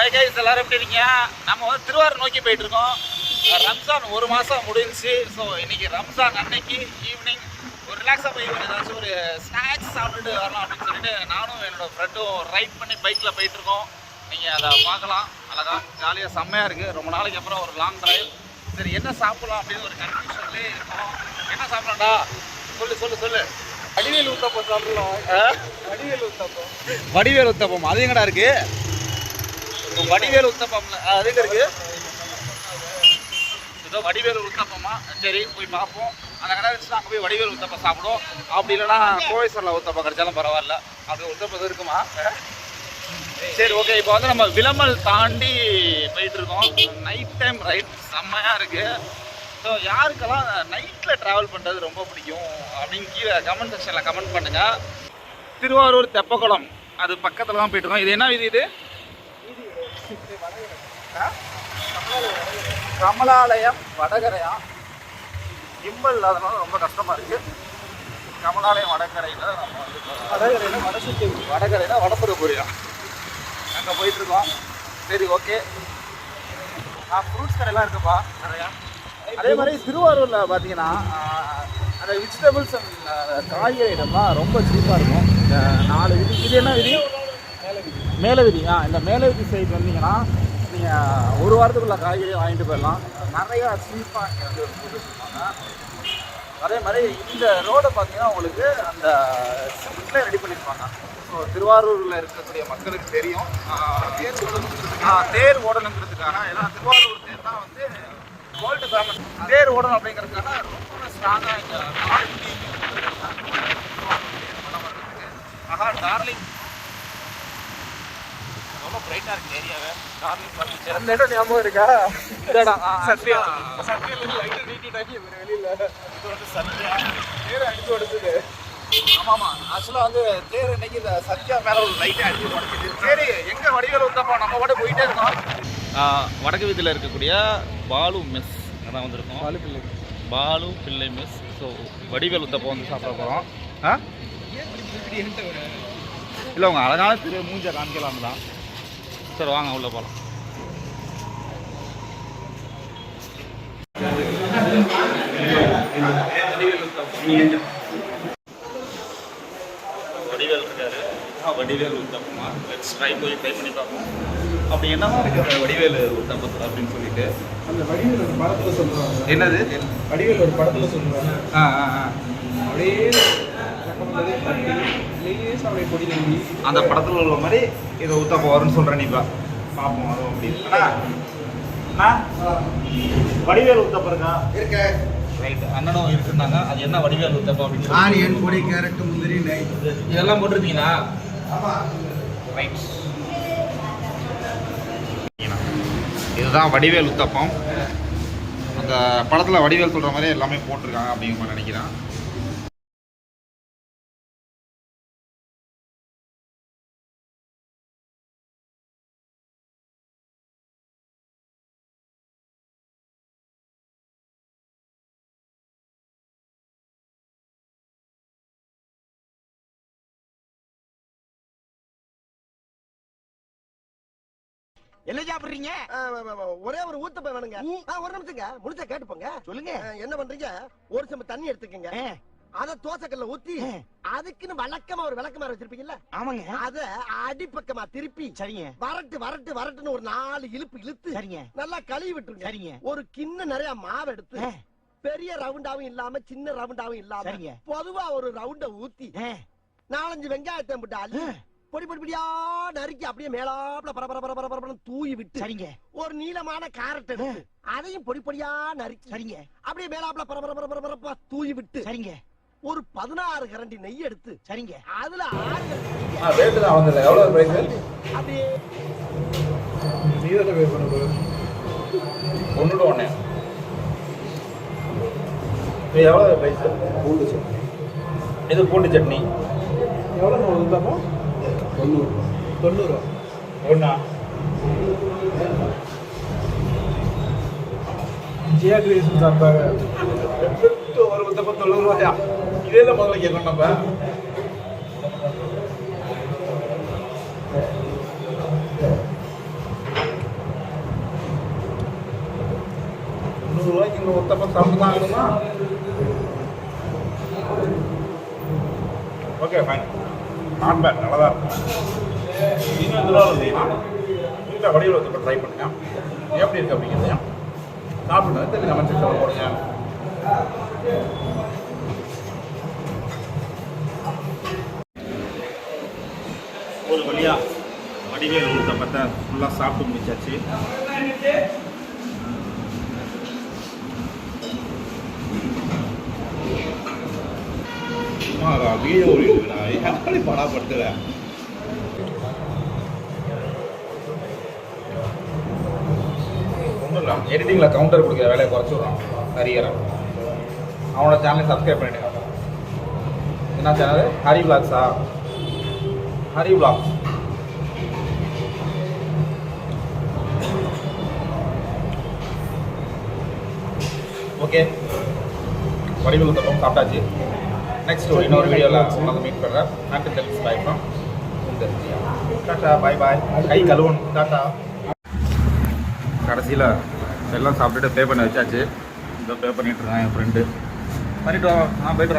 Hi guys எல்லாரும் எப்படி இருக்கீங்க? நம்ம வந்து திருவாரூர் நோக்கி போயிட்டு இருக்கோம் ரம்ஜான் ஒரு மாதம் முடிஞ்சுச்சு. ஸோ இன்னைக்கு ரம்ஜான் அன்னைக்கு ஈவினிங் ஒரு ரிலாக்ஸாக போய் ஏதாச்சும் ஒரு ஸ்நாக்ஸ் சாப்பிட்டுட்டு வரலாம் அப்படின்னு சொல்லிட்டு நானும் என்னோட ஃப்ரெண்டும் ரைட் பண்ணி பைக்கில் போயிட்டு இருக்கோம் நீங்கள் அதை பார்க்கலாம். அழகா ஜாலியாக செம்மையாக இருக்குது ரொம்ப நாளைக்கு அப்புறம் ஒரு லாங் டிரைவ் சரி என்ன சாப்பிடலாம் அப்படின்னு ஒரு கன்ஃபியூஷன்லேயே இருக்கோம். என்ன சாப்பிடலாம்டா? சொல்லு சொல்லு சொல்லு. வடிவேல் ஊத்தப்பம் சாப்பிடலாம்? வடிவேல் ஊத்தப்பம். வடிவேல் உத்தப்பம் அது எங்கடா இருக்கு? இப்போ வடிவேல் உத்தப்பம்ல அது இருக்கு? ஏதோ வடிவேல் உத்தப்பமா சரி போய் பார்ப்போம். அந்த கடை வச்சு அங்கே போய் வடிவேல் உத்தப்பம் சாப்பிடும். அப்படி இல்லைன்னா கோவேஸ்வரில் உத்தப்பம் கிடைச்சாலும் பரவாயில்ல. அது உத்தப்பம் இருக்குமா? சரி ஓகே இப்போ வந்து நம்ம விளம்பல் தாண்டி போயிட்டு இருக்கோம். நைட் டைம் ரைட் செம்மையாக இருக்குது ஸோ யாருக்கெல்லாம் நைட்டில் ட்ராவல் பண்ணுறது ரொம்ப பிடிக்கும் அப்படின்னு கீழே கமெண்ட் செக்ஷனில் கமெண்ட் பண்ணுங்கள் திருவாரூர் தெப்பக்குளம். அது பக்கத்தில் தான் போயிட்டுருக்கோம் இது என்ன வீதி இது? கமலாலயம் வடகரையா? கிம்பல் இல்லாதனால ரொம்ப கஷ்டமாக இருக்குது கமலாலயம் வடகரையில் நம்ம வந்து வடகரையில் வடகரையில வடை அங்கே போயிட்டு இருக்கோம் சரி ஓகே நான் ஃப்ரூட்ஸ் கடையெல்லாம் இருக்குப்பா நிறையா. அதே மாதிரி திருவாரூரில் பார்த்தீங்கன்னா அந்த வெஜிடபிள்ஸ் அண்ட் காய்கறி இடம்லாம் ரொம்ப சீப்பாக இருக்கும். இந்த நாலு விதி இது என்ன விதி? மேலே ஆ இந்த மேலே சைடு வந்தீங்கன்னா நீங்கள் ஒரு வாரத்துக்குள்ள காய்கறி வாங்கிட்டு போயிடலாம். நிறையா சீப்பாக இங்கே வந்து போட்டுருப்பாங்க அதே மாதிரி இந்த ரோடை பார்த்தீங்கன்னா உங்களுக்கு அந்த சிமெண்ட்ல ரெடி பண்ணியிருப்பாங்க ஸோ திருவாரூரில் இருக்கக்கூடிய மக்களுக்கு தெரியும். தேர் ஆஹ் தேர் ஓடணுங்கிறதுக்கான ஏன்னா திருவாரூர் தேர் தான் வந்து வேர்ல்டு ஃபேமஸ் தேர் ஓடணும் அப்படிங்கிறதுக்கான ரொம்ப ஸ்ட்ராங்காக இந்த quality டார்லிங் ரொம்ப பிரைட்டாக இருக்கு ஏரியாவே டார்லிங் ஃபர்னிச்சர் அந்த இடம் ஞாபகம் இருக்கா? இதடா சத்யா. இவர் வெளியில. இது வந்து சத்யா. நேரம் அடிச்சு உடச்சுது ஆமா ஆமா. ஆக்சுவலா வந்து தேர் இன்னைக்கு இந்த சத்யா மேல ஒரு லைட்டா அடிச்சு உடச்சிது சரி எங்க வடிவேல் வந்தப்போ நம்ம பாட்டு போயிட்டே இருக்கோம். வடக்கு வீதியில் இருக்கக்கூடிய பாலு மெஸ் அதான் வந்திருக்கோம். பாலு பிள்ளை. பாலு பிள்ளை மெஸ் ஸோ வடிவேல் உத்தப்போ வந்து சாப்பிட போகிறோம் ஆ? இல்லை உங்கள் அழகான திரு மூஞ்ச காமிக்கலாம் தான் சரி வாங்க உள்ளே போகலாம் வடிவேல் இருக்காரு. ஆ, வடிவேல் உத்தப்பமா லெட்ஸ் ட்ரை போய் ட்ரை பண்ணி பார்ப்போம். அப்படி என்னவா இருக்கு அந்த வடிவேல் உத்தப்பத்தில் அப்படின்னு சொல்லிட்டு? அந்த வடிவேல் ஒரு படத்துல என்னது? வடிவேல் ஒரு படத்துல சொல்லுவாங்க ஆ ஆ ஆ. அப்படியே பொடி அந்த படத்தில் உள்ள மாதிரி இதை உத்தப்பம் வரும்னு சொல்கிறேன் நீப்பா பார்ப்போம் வரும் அப்படின்னு. வடிவேல் உத்தப்பம் இருக்கா இருக்க. ரைட் அண்ணனும் இருக்குன்னாங்க அது என்ன வடிவேல் உத்தப்பம் அப்படின்னு ஆனியன் பொடி கேரட் முந்திரி நெய். இதெல்லாம் போட்டிருக்கீங்களா ஆமா. ரைட் இதுதான் வடிவேல் உத்தப்பம் அந்த படத்தில் வடிவேல் சொல்கிற மாதிரி எல்லாமே போட்டிருக்காங்க அப்படிங்கிற மாதிரி நினைக்கிறேன். என்ன சாப்பிடுறீங்க? ஒரே ஒரு ஊத்தப்ப வேணுங்க. ஒரு நிமிஷங்க. முடிச்சா கேட்டுப்போங்க. சொல்லுங்க. என்ன பண்றீங்க? ஒரு செம்பு தண்ணி எடுத்துக்கங்க. அத தோசைக்கல்ல ஊத்தி. அதுக்குன்னு வழக்கமா ஒரு விளக்கமாறு வச்சிருப்பீங்கல்ல? ஆமாங்க. அத அடிப்பக்கமா திருப்பி சரிங்க. வரட்டு வரட்டு வரட்டுன்னு ஒரு நாலு இழுப்பு இழுத்து சரிங்க. நல்லா கழுவி விட்டுருங்க. சரிங்க. ஒரு கிண்ண நிறைய மாவு எடுத்து பெரிய ரவுண்டாவும் இல்லாம சின்ன ரவுண்டாவும் இல்லாம. பொதுவா ஒரு ரவுண்ட ஊத்தி நாலஞ்சு வெங்காயத்தை போட்டு அள்ளி. பொடி பொடி பொடியா நறுக்கி அப்படியே மேலாப்ல பர பர பர பர பரபரன்னு தூவி விட்டு சரிங்க. ஒரு நீளமான கேரட் எடுத்து அதையும் பொடி பொடியா நறுக்கி சரிங்க. அப்படியே மேலாப்ல பர பர பர பர பரப்பா தூவி விட்டு சரிங்க. ஒரு பதினாறு கரண்டி நெய் எடுத்து சரிங்க. அதுல ஆறு ரேட்டு தான் வந்து எவ்வளோ பிரைஸ் அப்படியே நீ தான் பே பண்ண போகுது ஒன்று ஒன்று இது எவ்வளோ ப்ரைஸ் பூண்டு சட்னி. இது பூண்டு சட்னி. எவ்வளோ நம்ம ஊத்தப்போ தொண்ணூறு தொண்ணூறு ஒன்றா ஜியாகிரேஷன் சாப்பாடு ஒரு பத்தப்ப தொண்ணூறு ரூபாயா இதே தான் முதல்ல கேட்கணும் நம்ம தொண்ணூறுரூவாய்க்கு இந்த ஒத்தப்ப சாப்பிட்டு தான் ஆகணுமா ஓகே ஃபைன் நாட் பேட் நல்லா தான் இருக்கும். நீங்கள் இந்த நாள் வீட்டில் வடிவில் வச்சு ட்ரை பண்ணுங்க. எப்படி இருக்கு அப்படிங்கிறதையும் சாப்பிட்டு தெரிஞ்ச கமெண்ட் செக்ஷனில் போடுங்க. ஒரு வழியா வடிவேல் ஊத்தப்பத்தை ஃபுல்லாக சாப்பிட்டு முடிச்சாச்சு. வீடியோ ஓடிடுடா எப்படி படாப்படுத்துற ஒன்றும் இல்லை எடிட்டிங்கில் கவுண்டர் கொடுக்குற வேலையை குறைச்சி விட்றான் ஹரியரன் அவனோட சேனலை சப்ஸ்கிரைப் பண்ணிட்டேன் என்ன சேனல் ஹரி விளாக்ஸா ஹரி விளாக்ஸ் ஓகே வடிவில் தப்பம் சாப்பிட்டாச்சு. நெக்ஸ்ட் இன்னொரு வீடியோவில் உங்களை மீட் பண்ணுறேன் நாட்டு Telugu boy from tata bye bye கை கழுவணும். டாட்டா கடைசியில் எல்லாம் சாப்பிட்டுட்டு பே பண்ண வச்சாச்சு. இதோ பே பண்ணிட்டு இருக்கான் என் ஃப்ரெண்டு பண்ணிட்டு வா. நான் போயிட்டு